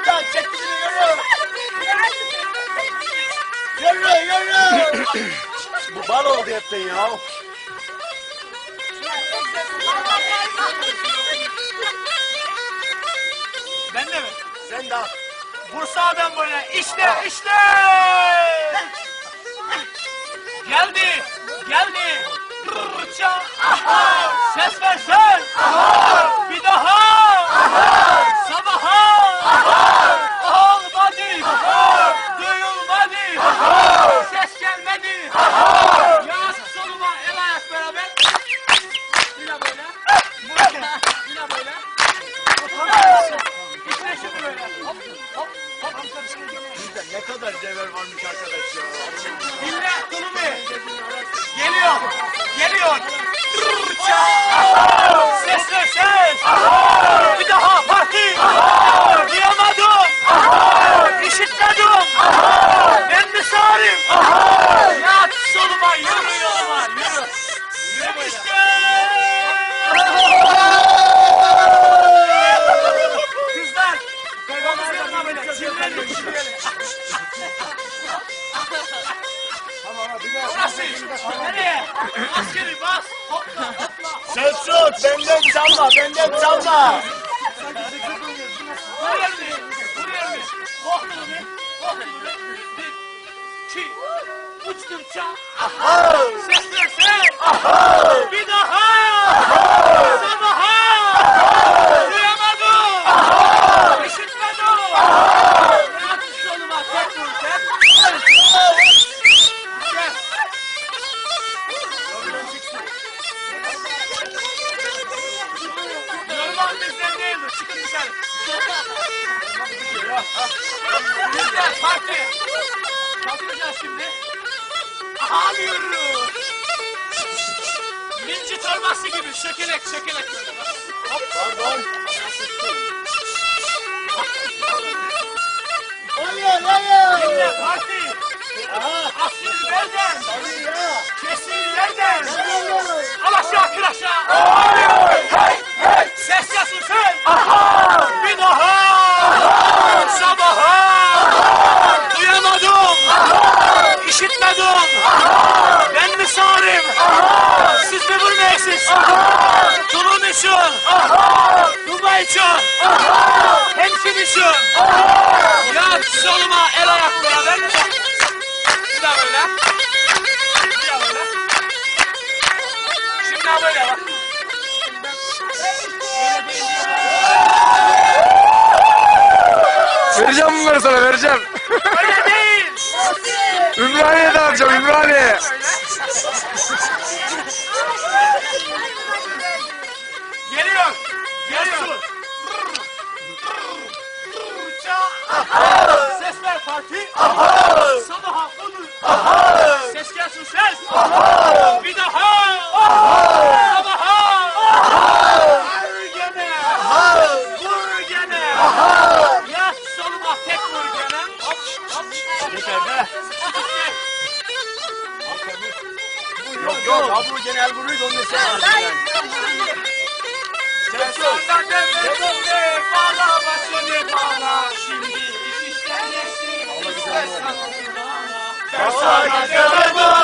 oradan çekilin yürü. Yürü yürü. Bu bal oldu hepten ya. Ben de mi? Sen de al. Bursa'dan böyle işte işte. geldi geldi. Rırça. Aha. Ses ver. Kadar cevher varmış arkadaş ya. Dinle Tulumi. Geliyor. Geliyor. Rırça. Ses. Bir daha parti. Duyamadım. İşitmedim. Ben mi sağırım? Yat soluma. Yürü. Yürü böyle. Kızlar. Omuz yanına böyle. Çimlerin çimlerin. Nasıl? Nereye? Askeri bas. Hopla. Sen sus benden çalma benden çalma. Buraya? Bir, çal. Ver Bizden parti. Kalkacağız şimdi. Ağlıyorum. Minci torbası gibi şökelek şökelek. Hop. Pardon. Dinle parti. Asil nereden? Kesin nereden? Al aşağı kır aşağı. Hey hey. Ses yazın sen. Bir daha. Sabaha. Duyamadım. İşitmedim. Ben mi sağırım? Siz mi bilmeksiniz? Tulum için. Dubai için. Hemşin için. Yat soluma el ayak beraber. Bir daha böyle. Bir daha böyle. Şimdi daha böyle bak. Vereceğim bunları sana vereceğim. Öyle değil. Ümraniye'de alacağım Ümraniye. Ses ver Fatih. Sabaha odur. Ses gelsin ses. Bir daha. Sabaha. Vur gene. Vur gene. Yat soluma tek vur gene. Hop hop. Yeter be. Yok yok ha bu genel vuruyor onun için. Sen sonra demedin إن شاء